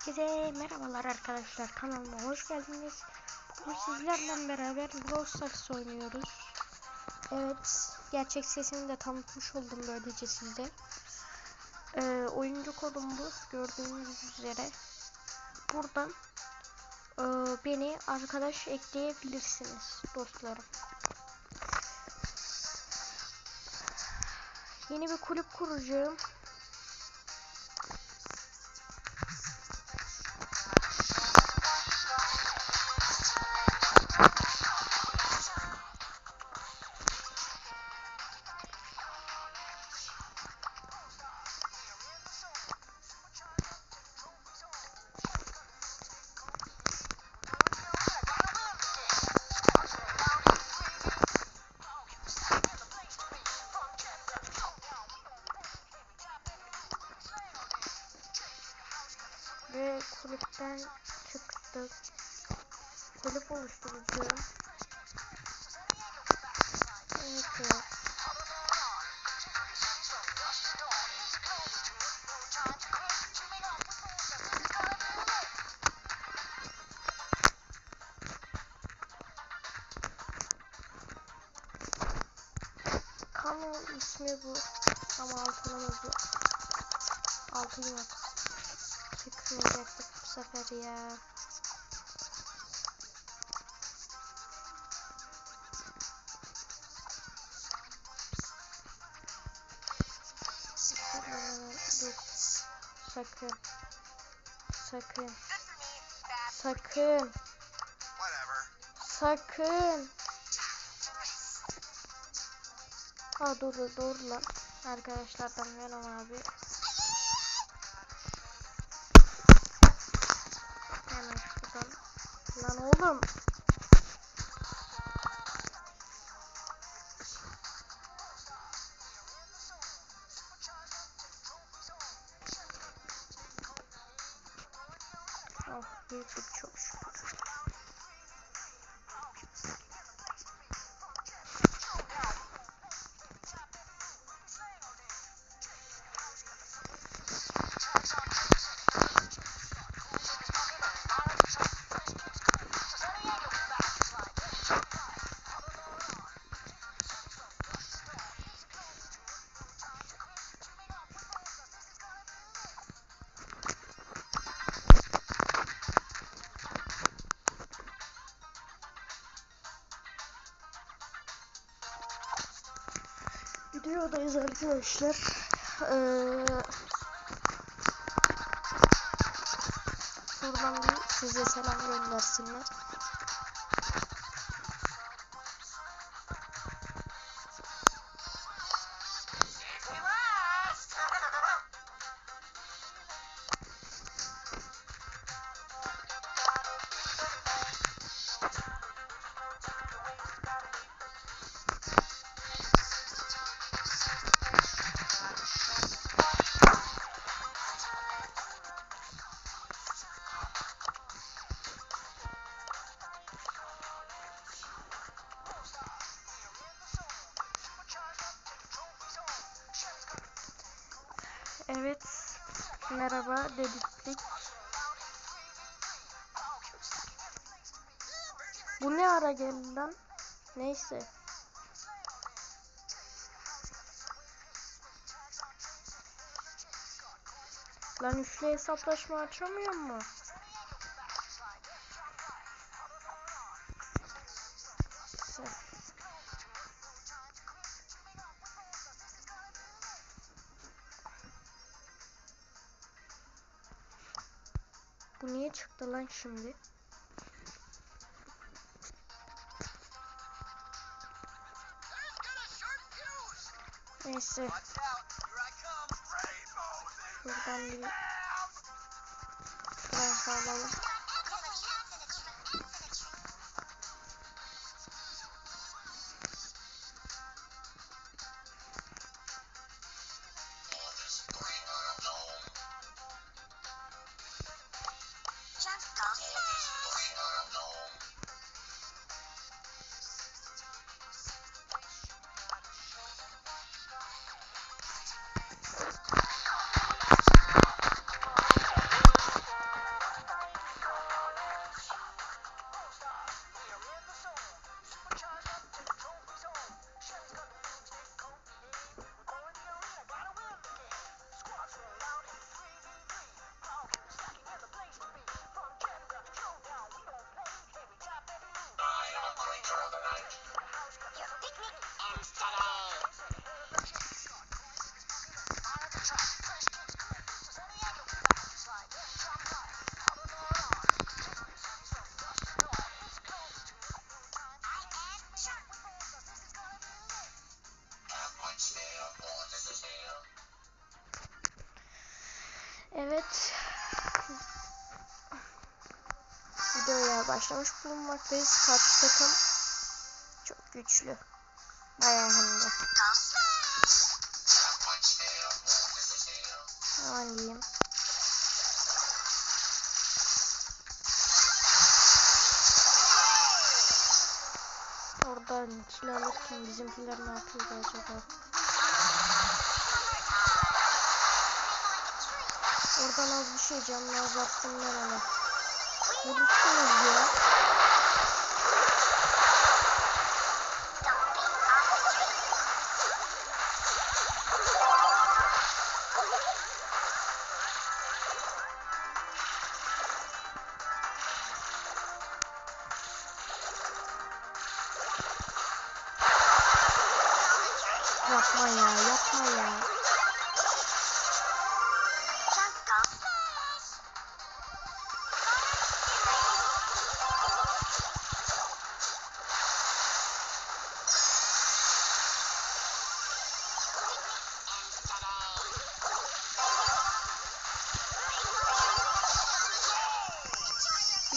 Herkese merhabalar arkadaşlar kanalıma hoş geldiniz. Bugün sizlerle beraber Brawl oynuyoruz. Evet gerçek sesimi de tanıtmış oldum böylece size. Ee, oyuncu kodum bu gördüğünüz üzere. Buradan e, beni arkadaş ekleyebilirsiniz dostlarım. Yeni bir kulüp kuracağım. Kulüpten çıktık. Kulüp oluşturacağım. Evet. evet. Kanal ismi bu. Ama altınımız yok. Altın yok. Çıkmayacaktık bu sefer ya. Sakın. Sakın. Sakın. Sakın. Dur dur dur lan. Arkadaşlardan Venom abi. Oğlum. Videodayız arkadaşlar. Ee, şuradan bir size selam göndersinler. Evet. Merhaba dedik. Bu ne ara geldi lan? Neyse. Lan üçlü hesaplaşma açamıyor mu? Bu niye çıktı lan şimdi? Neyse şuradan bir house. rank 不知道啊 Videoya başlamış bulunmaktayız. Karşı takım çok güçlü. Bayağı hem de. Hemen diyeyim. Oradan kill alırken bizimkiler ne yapıyor acaba? Oradan az bir şey canını azalttım ben ona. Vurursunuz ya.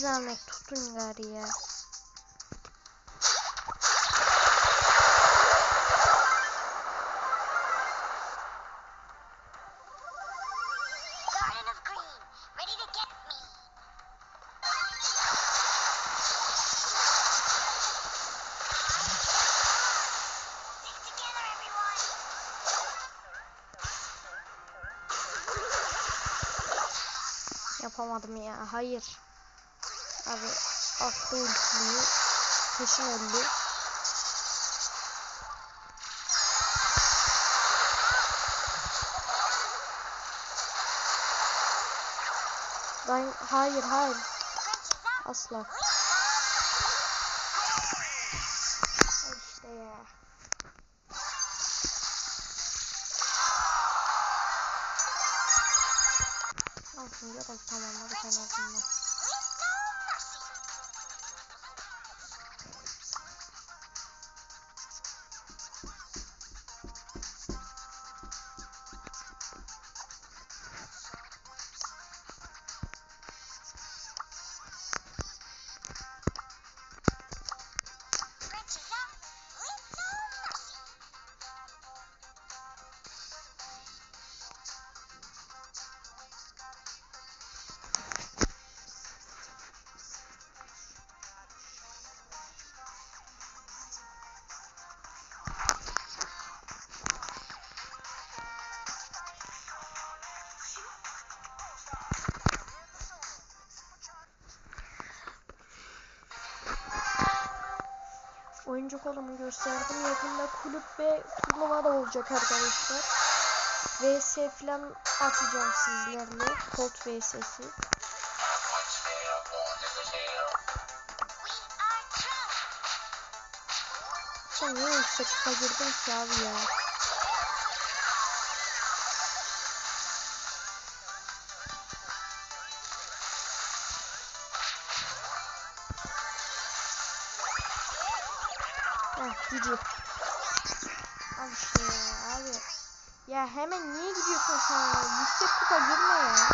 Zahmet tutun gari ya. Yapamadım ya. Hayır. Abi attı ultiyi. Peşin öldü. Ben hayır hayır asla. İşte ya. Görev tamamladık en azından. Oyuncu kolumu gösterdim. Yakında kulüp ve turnuva da olacak arkadaşlar. VS falan atacağım sizlerle. Colt VS'si. Sen niye açıkta girdin ki abi ya? Hemen niye gidiyorsun sen ya? Yüksek kupa girme ya.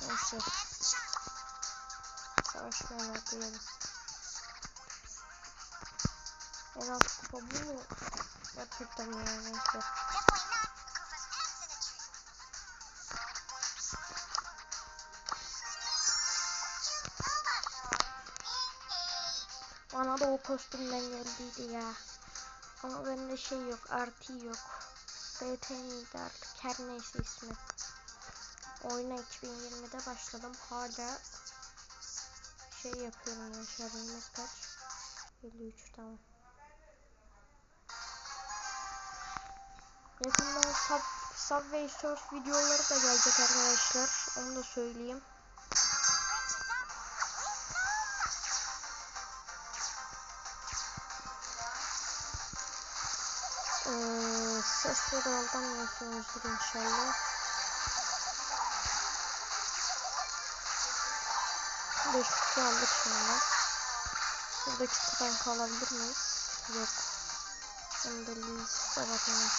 Neyse. Savaşmaya bakıyorum. En alt kupa bu mu? Gerçekten ya neyse. Bana da o kostümden geldiydi ya. Ama bende şey yok, artı yok. BT miydi artık her neyse ismi. Oyuna 2020'de başladım. Hala şey yapıyorum ya şarjımız kaç? 53 tamam. Yakında sub, Subway Surf videoları da gelecek arkadaşlar. Onu da söyleyeyim. Kraldan yapıyoruzdur inşallah. Beşlikçi aldık şimdi. Buradaki kutudan kalabilir miyiz? Yok. Şimdi liste bakalım.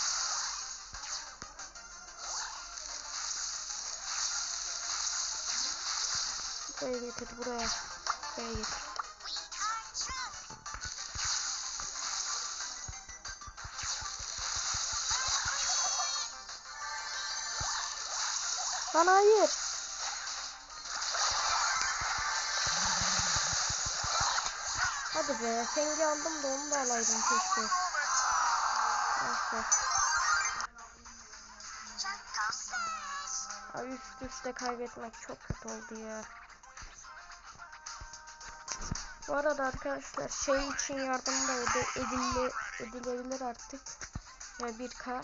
Buraya getir buraya. Buraya getir. Lan hayır. Hadi be. Fengi aldım da onu da alaydım keşke. Ay üst üste kaybetmek çok kötü oldu ya. Bu arada arkadaşlar şey için yardım da edile, edilebilir artık. Ya 1K.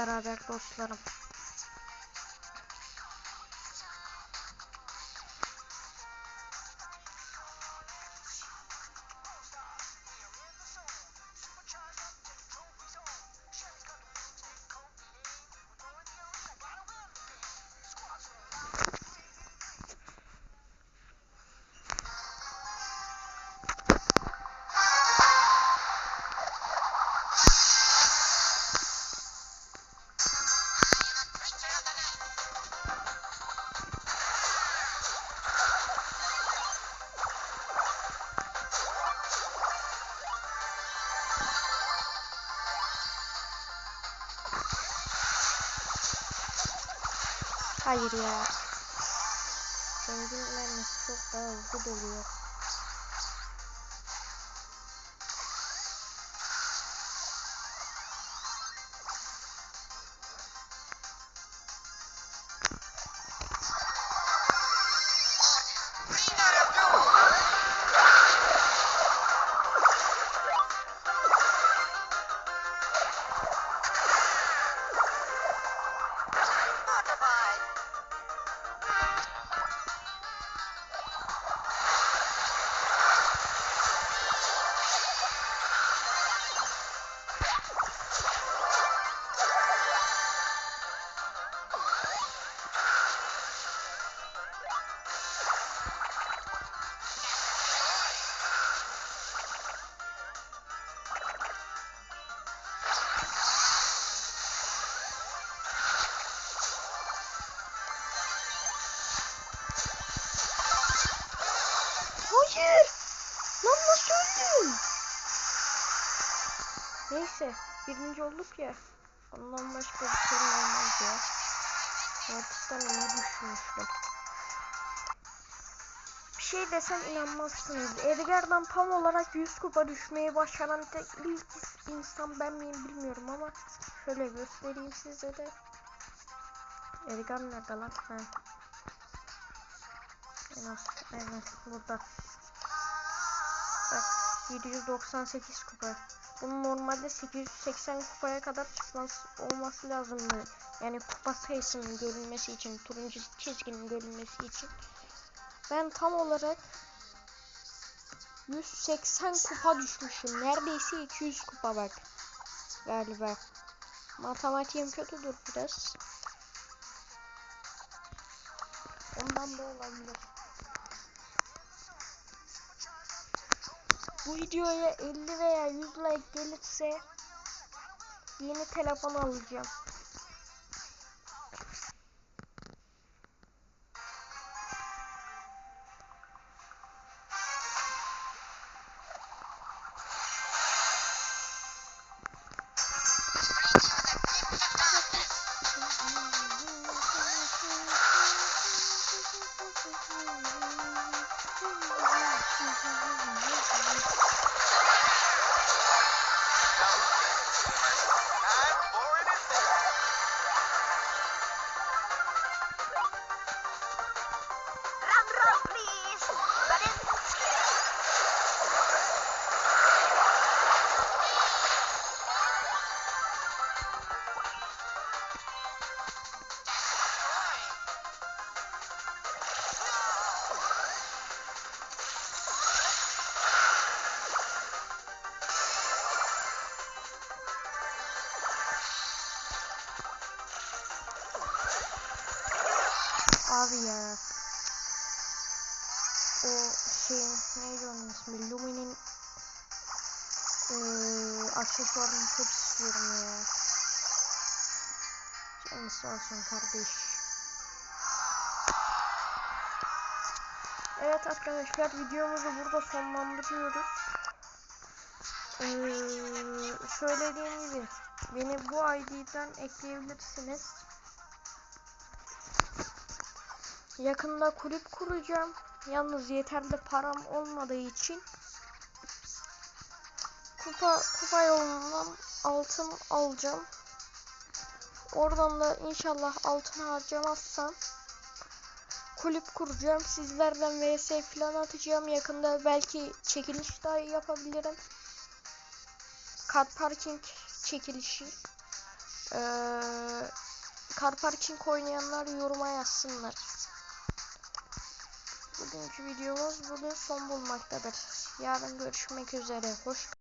Beraber dostlarım. Hayır ya. Zengin mermisi çok daha hızlı doluyor. Ya. Ondan başka bir sorun olmaz ya. Artıktan iyi düşünmüştüm. Bir şey desem inanmazsınız. Edgar'dan tam olarak 100 kupa düşmeyi başaran tek ilk insan ben miyim bilmiyorum ama şöyle göstereyim size de. Edgar nerede lan? Ha. Evet burada. Bak 798 kupa. Bunun normalde 880 kupaya kadar çıkması olması lazımdı. Yani kupa sayısının görülmesi için, turuncu çizginin görülmesi için. Ben tam olarak 180 kupa düşmüşüm. Neredeyse 200 kupa bak. Galiba. Matematiğim kötüdür biraz. Ondan da olabilir. Bu videoya 50 veya 100 like gelirse yeni telefon alacağım. Lumi'nin eee aksesuarını çok istiyorum ya. Canı sağ olsun kardeş. Evet arkadaşlar videomuzu burada sonlandırıyoruz. Ee, söylediğim gibi beni bu ID'den ekleyebilirsiniz. Yakında kulüp kuracağım. Yalnız yeterli param olmadığı için kupa kupa yolundan altın alacağım. Oradan da inşallah altın harcamazsam kulüp kuracağım. Sizlerden vs falan atacağım. Yakında belki çekiliş daha yapabilirim. Car parking çekilişi. Ee, car parking oynayanlar yoruma yazsınlar. Bugünkü videomuz burada son bulmaktadır. Yarın görüşmek üzere. Hoş